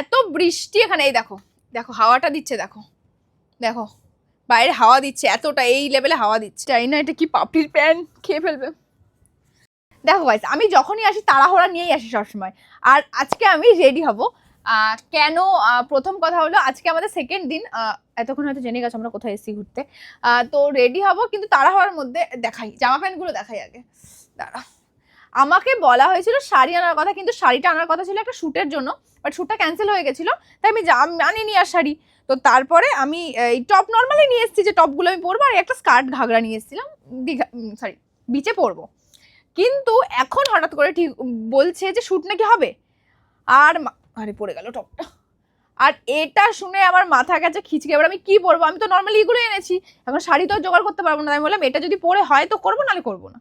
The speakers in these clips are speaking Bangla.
এত বৃষ্টি এখানে, এই দেখো দেখো, হাওয়াটা দিচ্ছে, দেখো দেখো, বাইরে হাওয়া দিচ্ছে, এতটা, এই লেভেলে হাওয়া দিচ্ছে। চাই না এটা কি পাপড়ির প্যান, খেয়ে ফেলবে। দেখো গাইস আমি যখনই আসি, তাড়াহুড়া নিয়েই আসি সবসময়। আর আজকে আমি রেডি হব। কেন প্রথম কথা হলো, আজকে আমাদের সেকেন্ড দিন এতক্ষণ হয়তো জেনে গেছো আমরা কোথায় এসেছি ঘুরতে। তো রেডি হব, কিন্তু তাড়াহুড়ার মধ্যে দেখাই, জামা প্যান্টগুলো দেখাই আগে। দাঁড়া। আমাকে বলা হয়েছিল শাড়ি আনার কথা, কিন্তু শাড়িটা আনার কথা ছিল একটা শ্যুটের জন্য বাট শ্যুটটা ক্যান্সেল হয়ে গেছিল, তাই আমি আনিনি আর শাড়ি। তো তারপরে আমি, এই টপ নর্মালি নিয়ে এসেছি, যে টপগুলো আমি পরবো, আর একটা স্কার্ট ঘাগরা নিয়ে এসেছিলাম, দীঘা সরি বিচে পরবো। কিন্তু এখন হঠাৎ করে ঠিক বলছে যে শ্যুট নাকি হবে। আর আরে পড়ে গেল টপটা। আর এটা শুনে আমার মাথা গেছে খিচকে। এবার আমি কি পরবো? আমি তো নর্মালি এগুলো এনেছি। এখন শাড়ি তো জোগাড় করতে পারব না। আমি বললাম, এটা যদি পরে হয় তো করব, নাহলে করব না।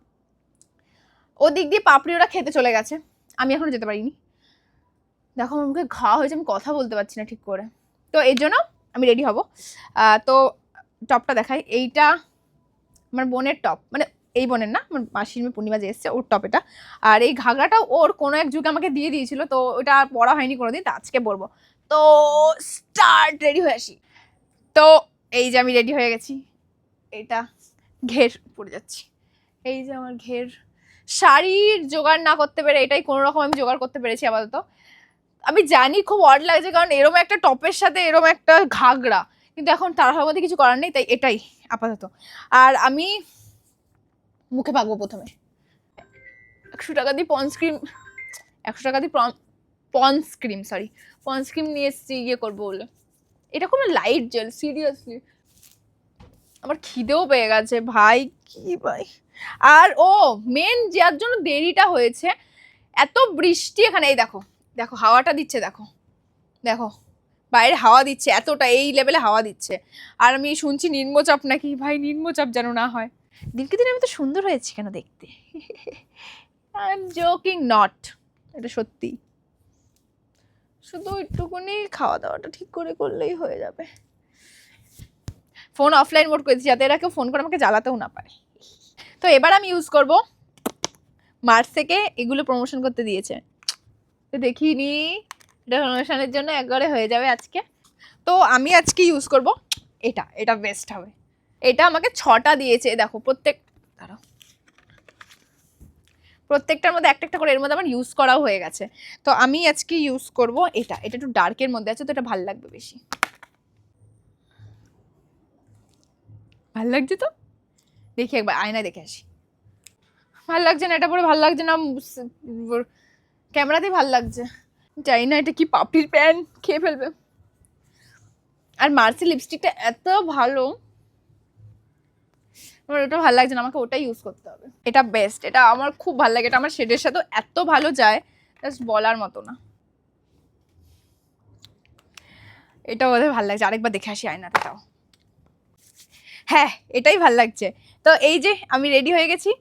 ও দিক দিয়ে পাপড়ি ওরা খেতে চলে গেছে। আমি এখনও যেতে পারিনি। দেখো, আমার মুখে ঘা হয়েছে, আমি কথা বলতে পারছি না ঠিক করে। তো এর জন্য আমি রেডি হব। তো টপটা দেখাই। এইটা আমার বোনের টপ। মানে এই বোনের না, আমার মাসির মেয়ে পূর্ণিমা যে এসছে, ওর টপ এটা। আর এই ঘাগরাটাও ওর কোনো এক যুগে আমাকে দিয়ে দিয়েছিল, তো ওটা আর পরা হয়নি কোনোদিন, তো আজকে পরবো। তো স্টার্ট রেডি হয়ে আসি। তো এই যে আমি রেডি হয়ে গেছি। এটা ঘের পড়ে যাচ্ছি। এই যে আমার ঘের শাড়ির জোগাড় না করতে পেরে, এটাই কোনো রকম আমি জোগাড় করতে পেরেছি আপাতত। আমি জানি খুব অড লাগছে, কারণ এরম একটা টপের সাথে এরম একটা ঘাগরা, কিন্তু এখন তার মধ্যে কিছু করার নেই, তাই এটাই আপাতত। আর আমি মুখে পাকবো প্রথমে। একশো টাকা দিয়ে পন্স ক্রিম, একশো টাকা দিয়ে Pond's cream sorry Pond's cream নিয়ে এসেছি ইয়ে করব বলে। এটা খুব লাইট জেল সিরিয়াসলি আমার খিদেও পেয়ে গেছে ভাই কি ভাই? আর ও মেন যার জন্য দেরিটা হয়েছে এত বৃষ্টি এখানে এই দেখো দেখো হাওয়াটা দিচ্ছে দেখো দেখো বাইরে হাওয়া দিচ্ছে এতটা এই লেভেলে হাওয়া দিচ্ছে। আর আমি শুনছি নিম্নচাপ নাকি ভাই নিম্নচাপ যেন না হয়। দিনকে দিন আমি তো সুন্দর হয়েছি কেন দেখতে? আই এম জোকিং নট এটা সত্যি। শুধু একটুকুনি খাওয়া দাওয়াটা ঠিক করে করলেই হয়ে যাবে। ফোন অফলাইন মোড করেছি যাতে এরা কেউ ফোন করে আমাকে জ্বালাতেও না পারে। তো এবার আমি ইউজ করব মার্চ থেকে এগুলো প্রমোশন করতে দিয়েছে। তো দেখিনি, এটা প্রমোশনের জন্য একবারে হয়ে যাবে আজকে। তো আমি আজকে ইউজ করব এটা এটা বেস্ট হবে। এটা আমাকে ছটা দিয়েছে, দেখো প্রত্যেক, দাঁড়াও। প্রত্যেকটার মধ্যে একটা একটা করে, এর মধ্যে আমার ইউজ করাও হয়ে গেছে। তো আমি আজকে ইউজ করব এটা এটা একটু ডার্কের মধ্যে আছে, তো এটা ভালো লাগবে বেশি। ভালো লাগছে তো? দেখি একবার, আয়নায় দেখে আসি। ভালো লাগছে না? এটা পরে ভালো লাগছে না? ক্যামেরাতেই ভালো লাগছে। জানি না, এটা কি পাপড়ির প্যান? খেয়ে ফেলবে। আর মার্সি লিপস্টিকটা এত ভালো। আমার ওটা ভালো লাগছে না, আমাকে ওটাই ইউজ করতে হবে। এটা বেস্ট এটা আমার খুব ভালো লাগে। এটা আমার শেডের সাথেও এত ভালো যায় জাস্ট বলার মতো না। এটা ওদের ভালো লাগছে। আরেকবার দেখে আসি আয়নাটাও হ্যাঁ এটাই ভালো লাগছে। তো এই যে আমি রেডি হয়ে গেছি।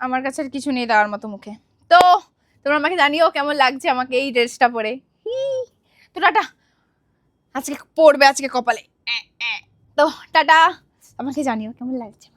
আমার কাছে আর কিছু নেই দেওয়ার মতো মুখে। তো তোমরা আমাকে জানিও কেমন লাগছে আমাকে এই ড্রেসটা পরে। তো টাটা। আজকে পড়বে আজকে কপালে। তো টাটা। আমাকে জানিও কেমন লাগছে